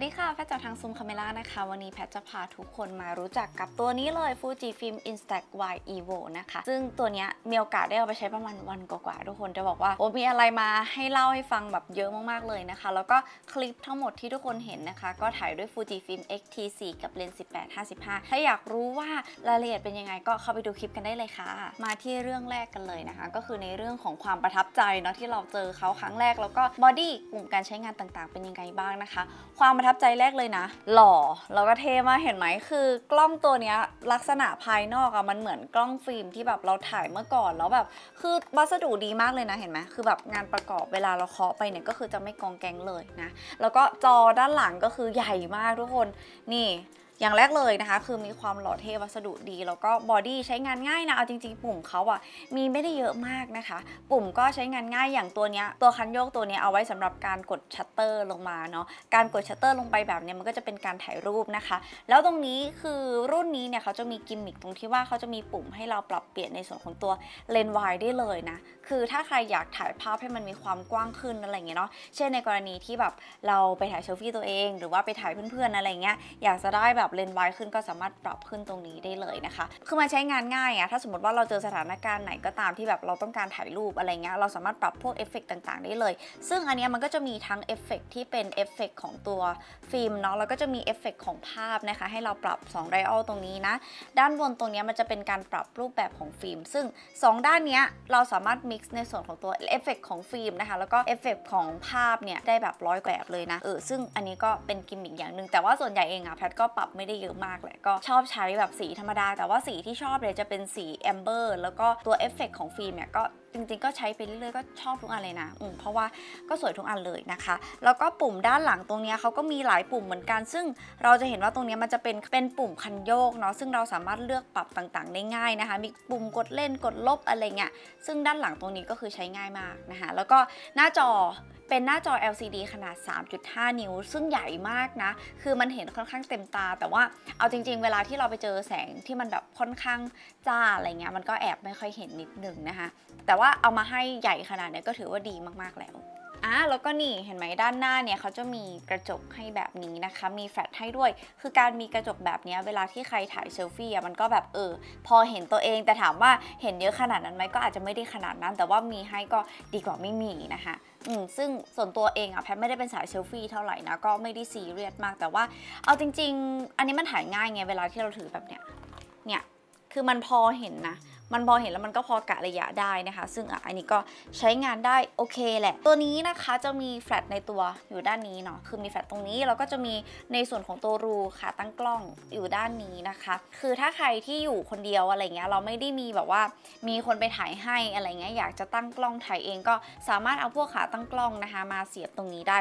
สวัสดีค่ะ แพทจากทางซูมคาเมล่านะคะ วันนี้แพทจะพาทุกคนมารู้จักกับตัวนี้เลย Fujifilm Instax Y Evo นะคะ ซึ่งตัวนี้มีโอกาสได้เอาไปใช้ประมาณวันกว่าๆทุกคนจะบอกว่าโอ้มีอะไรมาให้เล่าให้ฟังแบบเยอะมากๆเลยนะคะ แล้วก็คลิปทั้งหมดที่ทุกคนเห็นนะคะ ก็ถ่ายด้วย Fujifilm X-T4 กับเลนส์18-55 ถ้าอยากรู้ว่ารายละเอียดเป็นยังไงก็เข้าไปดูคลิปกันได้เลยค่ะ มาที่เรื่องแรกกันเลยนะคะ ก็คือในเรื่องของความประทับใจเนาะที่เราเจอเขาครั้งแรกแล้วก็บอดี้กลุ่มการใช้งานต่างๆ เป็นยังไงบ้างนะคะ ความประทับับใจแรกเลยนะ หล่อแล้วก็เท่มากเห็นไหมคือกล้องตัวเนี้ยลักษณะภายนอกอะมันเหมือนกล้องฟิล์มที่แบบเราถ่ายเมื่อก่อนแล้วแบบคือวัสดุดีมากเลยนะเห็นไหมคือแบบงานประกอบเวลาเราเคาะไปเนี่ยก็คือจะไม่กองแกงเลยนะแล้วก็จอด้านหลังก็คือใหญ่มากทุกคนนี่ อย่างแรกเลยนะคะ คือมีความหล่อเท่วัสดุดี แล้วก็บอดี้ใช้งานง่ายนะ เอาจริงๆ ปุ่มเขาอะมีไม่ได้เยอะมากนะคะ ปุ่มก็ใช้งานง่ายอย่างตัวเนี้ย ตัวคันโยกตัวเนี้ยเอาไว้สำหรับการกดชัตเตอร์ลงมาเนาะ การกดชัตเตอร์ลงไปแบบเนี้ยมันก็จะเป็นการถ่ายรูปนะคะ แล้วตรงนี้คือรุ่นนี้เนี่ยเขาจะมีกิมมิคตรงที่ว่าเขาจะมีปุ่มให้เราปรับเปลี่ยนในส่วนของตัวเลนส์วายได้เลยนะ คือถ้าใครอยากถ่ายภาพให้มันมีความกว้างขึ้นอะไรเงี้ยเนาะ เช่นในกรณีที่แบบเราไปถ่ายเซลฟี่ตัวเอง หรือว่าไปถ่ายเพื่อนๆอะไรเงี้ย อยากจะได้แบบเลนส์วขึ้นก็สามารถปรับขึ้นตรงนี้ได้เลยนะคะ คือมันใช้งานง่ายอะถ้าสมมติว่าเราเจอสถานการณ์ไหนก็ตามที่แบบเราต้องการถ่ายรูปอะไรเงี้ย เราสามารถปรับพวกเอฟเฟกต์ต่างๆ ได้เลย ซึ่งอันนี้มันก็จะมีทั้งเอฟเฟกต์ที่เป็นเอฟเฟกต์ของตัวฟิล์มเนาะ แล้วก็จะมีเอฟเฟกต์ของภาพนะคะ ให้เราปรับ2ไดอัลตรงนี้นะ ด้านบนตรงนี้มันจะเป็นการปรับรูปแบบของฟิล์ม ซึ่ง 2 ด้านเนี้ยเราสามารถ mix ในส่วนของตัวเอฟเฟกต์ของฟิล์มนะคะ แล้วก็เอฟเฟกต์ของภาพเนี่ยได้แบบร้อยแบบเลยนะ เออ ซึ่งอันนี้ก็เป็นกิมมิคอย่างหนึ่งแต่ว่าส่วนใหญ่เองอะแพทก็ปรับไไม่ได้เยอะมากแหละก็ชอบใช้แบบสีธรรมดา แต่ว่าสีที่ชอบเลยจะเป็นสีแอมเบอร์แล้วก็ตัวเอฟเฟกต์ของฟิล์มเนี่ยก็จริงๆ ก็ใช้ไปเรื่อยๆ ก็ชอบทุกอันเลยนะอืมเพราะว่าก็สวยทุกอันเลยนะคะ แล้วก็ปุ่มด้านหลังตรงนี้เขาก็มีหลายปุ่มเหมือนกัน ซึ่งเราจะเห็นว่าตรงนี้มันจะเป็นเป็นปุ่มคันโยกเนาะ ซึ่งเราสามารถเลือกปรับต่างๆ ได้ง่ายนะคะ มีปุ่มกดเล่น กดลบอะไรเงี้ย ซึ่งด้านหลังตรงนี้ก็คือใช้ง่ายมากนะคะ แล้วก็หน้าจอ เป็นหน้าจอ LCD ขนาด 3.5 นิ้ว ซึ่งใหญ่มากนะ คือมันเห็นค่อนข้างเต็มตา แต่ว่าเอาจริง ๆ เวลาที่เราไปเจอแสงที่มันแบบค่อนข้างจ้าอะไรเงี้ย มันก็แอบไม่ค่อยเห็นนิดนึงนะคะ แต่ว่าเอามาให้ใหญ่ขนาดนี้ก็ถือว่าดีมากๆแล้ว อะแล้วก็นี่เห็นไหมด้านหน้าเนี่ยเขาจะมีกระจกให้แบบนี้นะคะ มีแฟลชให้ด้วย คือการมีกระจกแบบนี้เวลาที่ใครถ่ายเซลฟี่อะมันก็แบบเออพอเห็นตัวเองแต่ถามว่าเห็นเยอะขนาดนั้นไหมก็อาจจะไม่ได้ขนาดนั้น แต่ว่ามีให้ก็ดีกว่าไม่มีนะคะอืมซึ่งส่วนตัวเองอะแพทไม่ได้เป็นสายเซลฟี่เท่าไหร่นะก็ไม่ได้ซีเรียสมากแต่ว่า เอาจริง ๆ อันนี้มันถ่ายง่ายไงเวลาที่เราถือแบบเนี้ยเนี่ยคือมันพอเห็นนะ มันพอเห็นแล้วมันก็พอกะระยะได้นะคะ ซึ่งอะอันนี้ก็ใช้งานได้โอเคแหละ ตัวนี้นะคะจะมีแฟลชในตัวอยู่ด้านนี้เนาะคือมีแฟลชตรงนี้แล้วก็จะมีในส่วนของตัวรูขาตั้งกล้องอยู่ด้านนี้นะคะ คือถ้าใครที่อยู่คนเดียวอะไรเงี้ยเราไม่ได้มีแบบว่ามีคนไปถ่ายให้อะไรเงี้ยอยากจะตั้งกล้องถ่ายเองก็สามารถเอาพวกขาตั้งกล้องนะคะ มาเสียบตรงนี้ได้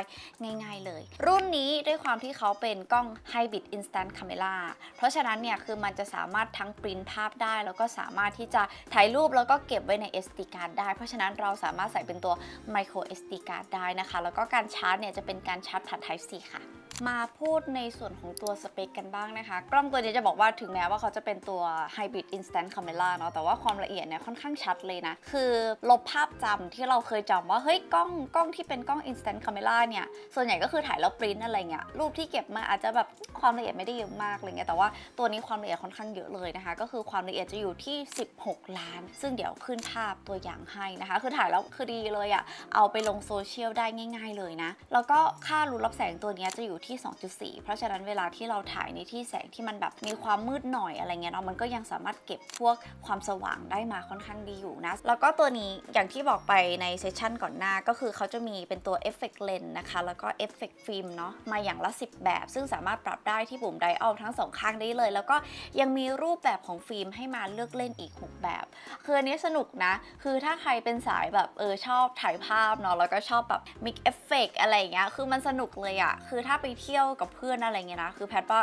ง่าย ๆเลย รุ่นนี้ด้วยความที่เขาเป็นกล้อง Hybrid Instant Camera เพราะฉะนั้นเนี่ยคือมันจะสามารถทั้งปริ้นภาพได้แล้วก็สามารถที่จะถ่ายรูปแล้วก็เก็บไว้ใน SD card ได้ เพราะฉะนั้นเราสามารถใส่เป็นตัว micro SD card ได้นะคะ แล้วก็การชาร์จเนี่ยจะเป็นการชาร์จผ่าน Type C ค่ะ มาพูดในส่วนของตัวสเปคกันบ้างนะคะ กล้องตัวนี้จะบอกว่าถึงแม้ว่าเขาจะเป็นตัว Hybrid Instant Camera เนาะแต่ว่าความละเอียดเนี่ยค่อนข้างชัดเลยนะ คือลบภาพจำที่เราเคยจำว่าเฮ้ยกล้องกล้องที่เป็นกล้อง Instant Camera เนี่ยส่วนใหญ่ก็คือถ่ายแล้วปริ้นอะไรเงี้ยรูปที่เก็บมาอาจจะแบบความละเอียดไม่ได้เยอะมากอะไรเงี้ยแต่ว่าตัวนี้ความละเอียดค่อนข้างเยอะเลยนะคะ ก็คือความละเอียดจะอยู่ที่ 16 ล้าน ซึ่งเดี๋ยวขึ้นภาพตัวอย่างให้นะคะ คือถ่ายแล้วคือดีเลยอะเอาไปลงโซเชียลได้ง่าย ๆ เลยนะแล้วก็ค่ารูรับแสงตัวเนี้ยจะอยู่ที่2.4 เพราะฉะนั้นเวลาที่เราถ่ายในที่แสงที่มันแบบมีความมืดหน่อยอะไรเงี้ยเนาะมันก็ยังสามารถเก็บพวกความสว่างได้มาค่อนข้างดีอยู่นะ แล้วก็ตัวนี้อย่างที่บอกไปในเซสชันก่อนหน้าก็คือเขาจะมีเป็นตัวเอฟเฟกต์เลนนะคะ แล้วก็เอฟเฟกต์ฟิล์มเนาะมาอย่างละ 10 แบบ ซึ่งสามารถปรับได้ที่ปุ่มไดอัลทั้งสองข้างได้เลย แล้วก็ยังมีรูปแบบของฟิล์มให้มาเลือกเล่นอีก 6 แบบ คืออันนี้สนุกนะ คือถ้าใครเป็นสายแบบเออชอบถ่ายภาพเนาะแล้วก็ชอบแบบมิกเอฟเฟกอะไรเงี้ยคือมันสนุกเลยอะคือถ้าไปเที่ยวกับเพื่อนอะไรเงี้ยนะ คือแพทว่า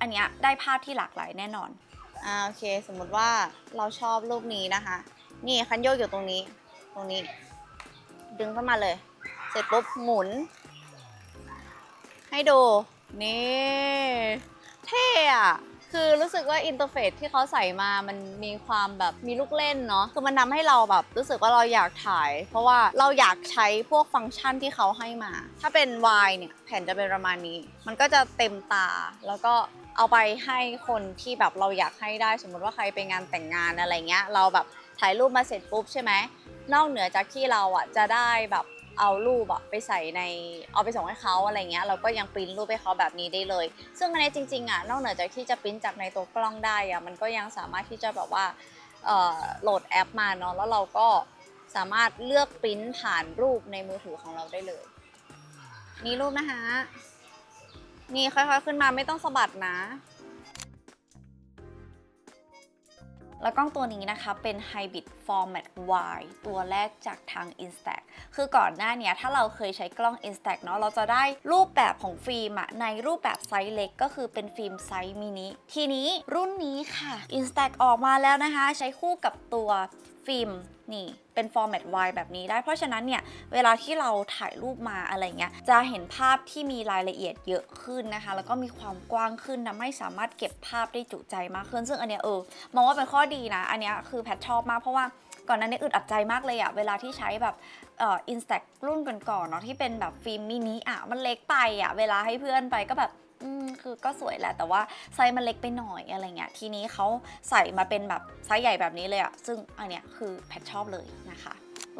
อันเนี้ยได้ภาพที่หลากหลายแน่นอน อ่าโอเค สมมุติว่าเราชอบรูปนี้นะคะ นี่คันโยกอยู่ตรงนี้ ตรงนี้ ดึงเข้ามาเลย เสร็จปุ๊บหมุน ให้ดู นี่ เท่อะ คือรู้สึกว่าอินเทอร์เฟซที่เขาใส่มามันมีความแบบมีลูกเล่นเนาะคือมันทำให้เราแบบรู้สึกว่าเราอยากถ่าย เพราะว่าเราอยากใช้พวกฟังก์ชันที่เขาให้มา ถ้าเป็น Y เนี่ยแผ่นจะเป็นประมาณนี้ มันก็จะเต็มตาแล้วก็เอาไปให้คนที่แบบเราอยากให้ได้สมมติว่าใครไปงานแต่งงานอะไรเงี้ย เราแบบถ่ายรูปมาเสร็จปุ๊บใช่ไหมนอกเหนือจากที่เราอะจะได้แบบ เอารูปอะไปใส่ในเอาไปส่งให้เขาอะไรเงี้ยเราก็ยังปริ้นรูปให้เขาแบบนี้ได้เลย ซึ่งอันนี้จริงๆอะนอกเหนือจากที่จะปริ้นจากในตัวกล้องได้อะมันก็ยังสามารถที่จะแบบว่าเอ่อโหลดแอปมาเนาะแล้วเราก็สามารถเลือกปริ้นผ่านรูปในมือถือของเราได้เลย นี่รูปนะคะนี่ค่อยๆขึ้นมาไม่ต้องสะบัดนะ แล้วกล้องตัวนี้นะคะเป็น Hybrid Format Y ตัวแรกจากทาง Instax คือก่อนหน้านี้ถ้าเราเคยใช้กล้อง Instax เนาะเราจะได้รูปแบบของฟิล์มอะในรูปแบบไซส์เล็กก็คือเป็นฟิล์มไซส์มินิทีนี้รุ่นนี้ค่ะ Instax ออกมาแล้วนะคะ ใช้คู่กับตัว ฟิล์มนี่เป็น format Y แบบนี้ได้ เพราะฉะนั้นเนี่ย เวลาที่เราถ่ายรูปมาอะไรเงี้ย จะเห็นภาพที่มีรายละเอียดเยอะขึ้นนะคะ แล้วก็มีความกว้างขึ้นนะไม่สามารถเก็บภาพได้จุใจมากขึ้น ซึ่งอันเนี้ยเออ มองว่าเป็นข้อดีนะ อันเนี้ยคือแพทชอบมากเพราะว่าก่อนนั้นเนี้อึดอัดใจมากเลยอะเวลาที่ใช้แบบเอ่ออินสแตรุ่นก่อนๆเนาะที่เป็นแบบฟิล์มมินิอะมันเล็กไปอะเวลาให้เพื่อนไปก็แบบ อืมคือก็สวยแหละแต่ว่าไซส์มันเล็กไปหน่อยอะไรเงี้ยทีนี้เขาใส่มาเป็นแบบไซส์ใหญ่แบบนี้เลยอะซึ่งอันเนี้ยคือแพทชอบเลยนะคะ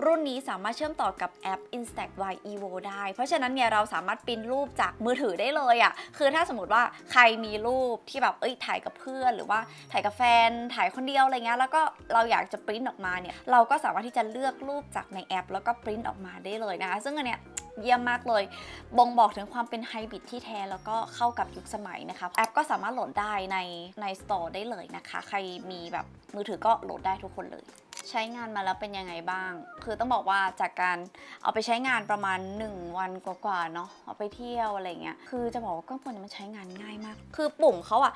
รุ่นนี้สามารถเชื่อมต่อกับแอป Instax Y Evo ได้ เพราะฉะนั้นเนี่ยเราสามารถปริ้นรูปจากมือถือได้เลยอะ่ะคือถ้าสมมติว่าใครมีรูปที่แบบเอ้ยถ่ายกับเพื่อน หรือว่าถ่ายกับแฟนถ่ายคนเดียวอะไรเงี้ยแล้วก็เราอยากจะปริ้นออกมาเนี่ยเราก็สามารถที่จะเลือกรูปจากในแอป แล้วก็ปริ้นออกมาได้เลยนะคะซึ่งอันเนี้ย เยี่ยมมากเลย บ่งบอกถึงความเป็นไฮบริดที่แท้ แล้วก็เข้ากับยุคสมัยนะคะ แอปก็สามารถโหลดได้ในในสตอร์ได้เลยนะคะ ใครมีแบบมือถือก็โหลดได้ทุกคนเลย ใช้งานมาแล้วเป็นยังไงบ้าง คือต้องบอกว่าจากการเอาไปใช้งานประมาณ 1 วันกว่าๆเนาะ เอาไปเที่ยวอะไรเงี้ย คือจะบอกว่ากล้องตัวนี้มันใช้งานง่ายมาก คือปุ่มเขาอะ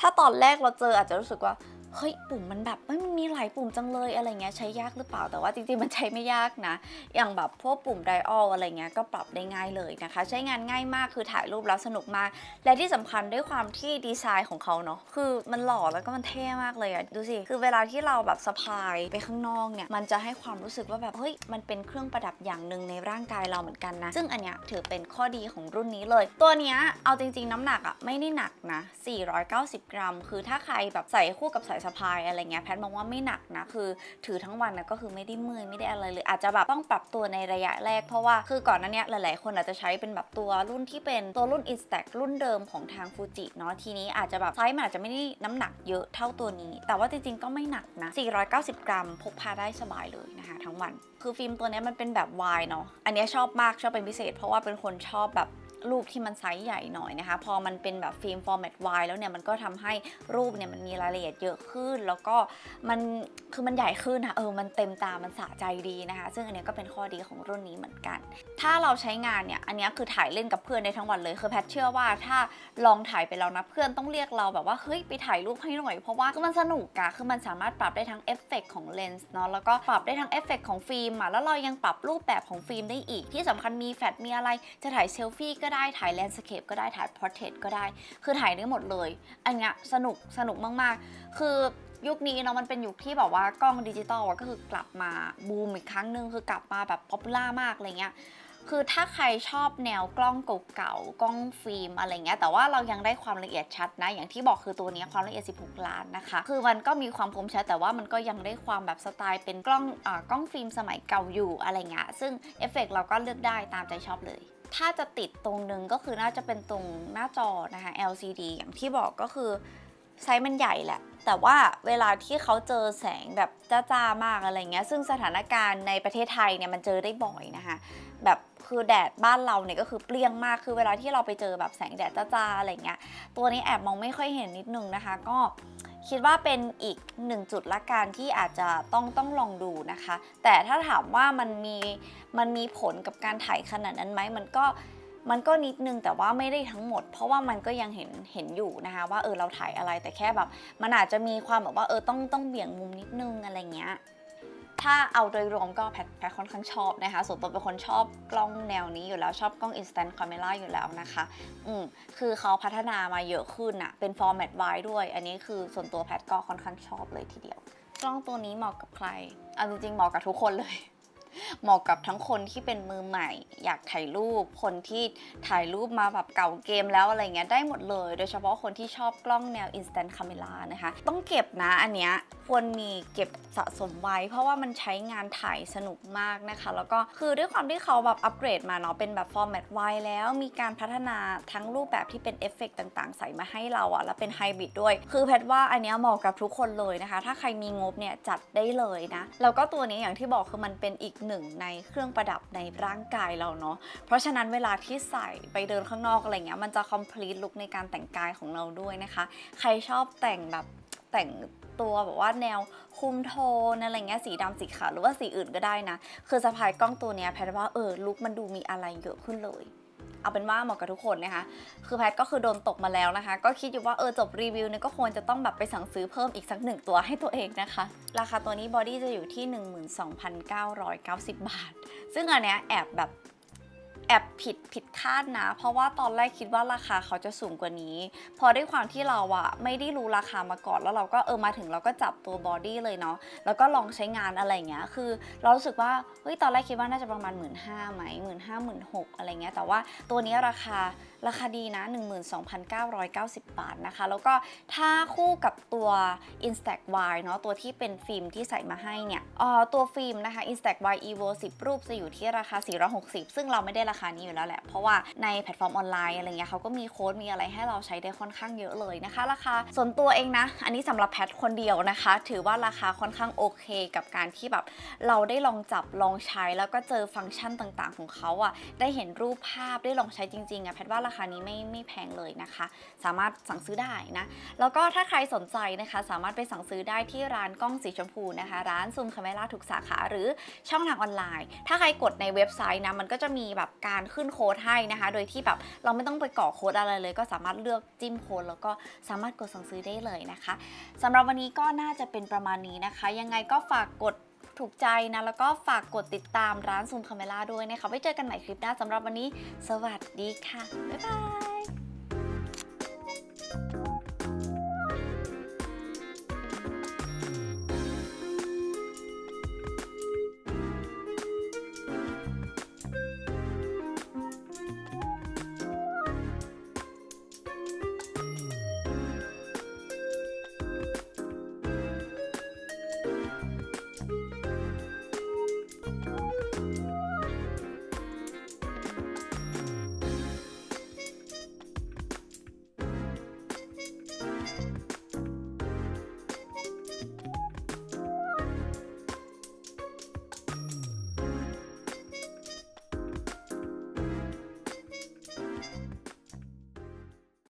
ถ้าตอนแรกเราเจออาจจะรู้สึกว่า เฮ้ยปุ่มมันแบบเอ้ยมันมีหลายปุ่มจังเลยอะไรเงี้ยใช้ยากหรือเปล่าแต่ว่าจริงๆมันใช้ไม่ยากนะ อย่างแบบพวกปุ่มไดออลอะไรเงี้ยก็ปรับได้ง่ายเลยนะคะ ใช้งานง่ายมากคือถ่ายรูปแล้วสนุกมาก และที่สำคัญด้วยความที่ดีไซน์ของเขาเนาะคือมันหล่อแล้วก็มันเท่มากเลยอะดูสิคือเวลาที่เราแบบสะพายไปข้างนอกเนี่ยมันจะให้ความรู้สึกว่าแบบเฮ้ยมันเป็นเครื่องประดับอย่างหนึ่งในร่างกายเราเหมือนกันนะ ซึ่งอันเนี้ยถือเป็นข้อดีของรุ่นนี้เลย ตัวเนี้ยเอาจริง ๆ น้ำหนักอะไม่ได้หนักนะ490 กรัม คือถ้าใครแบบใส่คู่กับสายสะพายอะไรเงี้ยแพทมองว่าไม่หนักนะคือ ถือทั้งวันนะก็คือไม่ได้เมื่อยไม่ได้อะไรเลยอาจจะแบบต้องปรับตัวในระยะแรกเพราะว่าคือก่อนหนั้นเนี้ยหลาย ๆ คนอาจจะใช้เป็นแบบตัวรุ่นที่เป็นตัวรุ่น Instax รุ่นเดิมของทางฟูจิเนาะทีนี้อาจจะแบบไซส์มันอาจจะไม่ได้น้ำหนักเยอะเท่าตัวนี้ แต่ว่าจริง ๆ ก็ไม่หนักนะ 490 กรัม พกพาได้สบายเลยนะคะ ทั้งวัน คือฟิล์มตัวนี้มันเป็นแบบวายเนาะอันนี้ชอบมากชอบเป็นพิเศษ เพราะว่าเป็นคนชอบแบบ รูปที่มันไซส์ใหญ่หน่อยนะคะ พอมันเป็นแบบฟิล์มฟอร์แมต Y แล้วเนี่ยมันก็ทำให้รูปเนี่ยมันมีรายละเอียดเยอะขึ้น แล้วก็มันคือมันใหญ่ขึ้นนะเออมันเต็มตามันสะใจดีนะคะ ซึ่งอันนี้ก็เป็นข้อดีของรุ่นนี้เหมือนกัน ถ้าเราใช้งานเนี่ยอันนี้คือถ่ายเล่นกับเพื่อนได้ทั้งวันเลยคือแพทเชื่อว่าถ้าลองถ่ายไปแล้วนะเพื่อนต้องเรียกเราแบบว่าเฮ้ยไปถ่ายรูปให้หน่อยเพราะว่าคือมันสนุกอะคือมันสามารถปรับได้ทั้งเอฟเฟกของเลนส์เนาะแล้วก็ปรับได้ทั้งเอฟเฟกของฟิล์มอะแล้วเรายังปรับรูปแบบของฟิล์มได้อีกที่สำคัญมีแฟลชมีอะไรจะถ่ายเซลฟี่ก็ได้ถ่ายแลนด์สเคปก็ได้ถ่ายพอร์เทรตก็ได้ คือถ่ายได้หมดเลย อันเนี้ยสนุกสนุกมากๆ คือยุคนี้เนาะมันเป็นยุคที่แบบว่ากล้องดิจิตอลก็คือกลับมาบูมอีกครั้งหนึ่งคือกลับมาแบบป๊อปปูล่ามากอะไรเงี้ยคือถ้าใครชอบแนวกล้องเก่าๆ กล้องฟิล์มอะไรเงี้ย แต่ว่าเรายังได้ความละเอียดชัดนะ อย่างที่บอกคือตัวนี้ความละเอียด 16 ล้านนะคะ คือมันก็มีความคมชัดแต่ว่ามันก็ยังได้ความแบบสไตล์เป็นกล้องอ่ากล้องฟิล์มสมัยเก่าอยู่อะไรเงี้ย ซึ่งเอฟเฟกต์เราก็เลือกได้ตามใจชอบเลย ถ้าจะติดตรงนึงก็คือน่าจะเป็นตรงหน้าจอนะคะ LCD อย่างที่บอกก็คือไซส์มันใหญ่แหละ แต่ว่าเวลาที่เขาเจอแสงแบบจ้าๆมากอะไรเงี้ย ซึ่งสถานการณ์ในประเทศไทยเนี่ยมันเจอได้บ่อยนะคะ แบบคือแดดบ้านเราเนี่ยก็คือเปรี้ยงมาก คือเวลาที่เราไปเจอแบบแสงแดดจ้าๆอะไรเงี้ย ตัวนี้แอบมองไม่ค่อยเห็นนิดนึงนะคะ ก็ คิดว่าเป็นอีกหนึ่งจุดละกันที่อาจจะต้องต้องลองดูนะคะ แต่ถ้าถามว่ามันมีมันมีผลกับการถ่ายขนาดนั้นไหมมันก็มันก็นิดนึงแต่ว่าไม่ได้ทั้งหมด เพราะว่ามันก็ยังเห็นเห็นอยู่นะคะว่าเออเราถ่ายอะไรแต่แค่แบบ มันอาจจะมีความแบบว่าเออต้องต้องเบี่ยงมุมนิดนึงอะไรเงี้ย ถ้าเอาโดยรวมก็แพทแพทค่อนข้างชอบนะคะ ส่วนตัวเป็นคนชอบกล้องแนวนี้อยู่แล้วชอบกล้อง instant camera อยู่แล้วนะคะ อืมคือเขาพัฒนามาเยอะขึ้นอะเป็น format wide ด้วย อันนี้คือส่วนตัวแพทก็ค่อนข้างชอบเลยทีเดียว กล้องตัวนี้เหมาะกับใคร เอาจริงๆเหมาะกับทุกคนเลย เหมาะกับทั้งคนที่เป็นมือใหม่ อยากถ่ายรูป คนที่ถ่ายรูปมาแบบเก่าเกมแล้วอะไรเงี้ยได้หมดเลย โดยเฉพาะคนที่ชอบกล้องแนว instant camera นะคะ ต้องเก็บนะอันเนี้ยควรมีเก็บสะสมไว้ เพราะว่ามันใช้งานถ่ายสนุกมากนะคะ แล้วก็คือด้วยความที่เขาแบบอัปเกรดมาเนาะเป็นแบบ format wide แล้วมีการพัฒนาทั้งรูปแบบที่เป็นเอฟเฟกต์ต่างๆ ใส่มาให้เราอะแล้วเป็นไฮบริดด้วย คือแพทว่าอันเนี้ยเหมาะกับทุกคนเลยนะคะ ถ้าใครมีงบเนี่ยจัดได้เลยนะแล้วก็ตัวนี้อย่างที่บอกคือมันเป็นอีกหนึ่งในเครื่องประดับในร่างกายเราเนาะ เพราะฉะนั้นเวลาที่ใส่ไปเดินข้างนอกอะไรเงี้ยมันจะ complete ลุคในการแต่งกายของเราด้วยนะคะ ใครชอบแต่งแบบแต่งตัวแบบว่าแนวคุมโทนอะไรเงี้ยสีดำสีขาวหรือว่าสีอื่นก็ได้นะ คือสะพายกล้องตัวเนี้ยแพทว่าเออลุคมันดูมีอะไรเยอะขึ้นเลย เอาเป็นว่าเหมาะกับทุกคนนะคะ คือแพทก็คือโดนตกมาแล้วนะคะ ก็คิดอยู่ว่าเออจบรีวิวเนี่ยก็ควรจะต้องแบบไปสั่งซื้อเพิ่มอีกสักหนึ่งตัวให้ตัวเองนะคะ ราคาตัวนี้บอดี้จะอยู่ที่ 12,990 บาท ซึ่งอันเนี้ยแอบแบบ แอบผิดผิดคาดนะ เพราะว่าตอนแรกคิดว่าราคาเขาจะสูงกว่านี้ พอด้วยความที่เราอะไม่ได้รู้ราคามาก่อนแล้วเราก็เออมาถึงเราก็จับตัวบอดี้เลยเนาะแล้วก็ลองใช้งานอะไรเงี้ยคือ เรารู้สึกว่าเฮ้ยตอนแรกคิดว่าน่าจะประมาณ 1 5ื่นห้าไหมหมื่นห้าหมื่นหกอะไรเงี้ยแต่ว่าตัวนี้ราคา ราคาดีนะ 12,990 บาทนะคะ แล้วก็ถ้าคู่กับตัว Instax Y เนาะตัวที่เป็นฟิล์มที่ใส่มาให้เนี่ยออตัวฟิล์มนะคะ Instax Y Evo 10 รูปจะอยู่ที่ราคา 460 ซึ่งเราไม่ได้ราคานี้อยู่แล้วแหละ เพราะว่าในแพลตฟอร์มออนไลน์อะไรเงี้ยเขาก็มีโค้ดมีอะไรให้เราใช้ได้ค่อนข้างเยอะเลยนะคะ ราคาส่วนตัวเองนะ อันนี้สำหรับแพทคนเดียวนะคะ ถือว่าราคาค่อนข้างโอเค กับการที่แบบเราได้ลองจับลองใช้แล้วก็เจอฟังก์ชันต่างๆ ของเขาอะ่ะได้เห็นรูปภาพได้ลองใช้จริงๆอะ่ะแพทว่าราคานี้ไม่ไม่แพงเลยนะคะ สามารถสั่งซื้อได้นะ แล้วก็ถ้าใครสนใจนะคะ สามารถไปสั่งซื้อได้ที่ร้านกล้องสีชมพูนะคะ ร้านซูมคาเมล่าทุกสาขาหรือช่องทางออนไลน์ ถ้าใครกดในเว็บไซต์นะมันก็จะมีแบบการขึ้นโค้ดให้นะคะ โดยที่แบบเราไม่ต้องไปกรอโค้ดอะไรเลย ก็สามารถเลือกจิ้มโค้ดแล้วก็สามารถกดสั่งซื้อได้เลยนะคะสำหรับวันนี้ก็น่าจะเป็นประมาณนี้นะคะ ยังไงก็ฝากกด ถูกใจนะ แล้วก็ฝากกดติดตามร้านซูมคาเมล่าด้วยนะคะไว้เจอกันใหม่คลิปหน้าสำหรับวันนี้ สวัสดีค่ะ บ๊ายบาย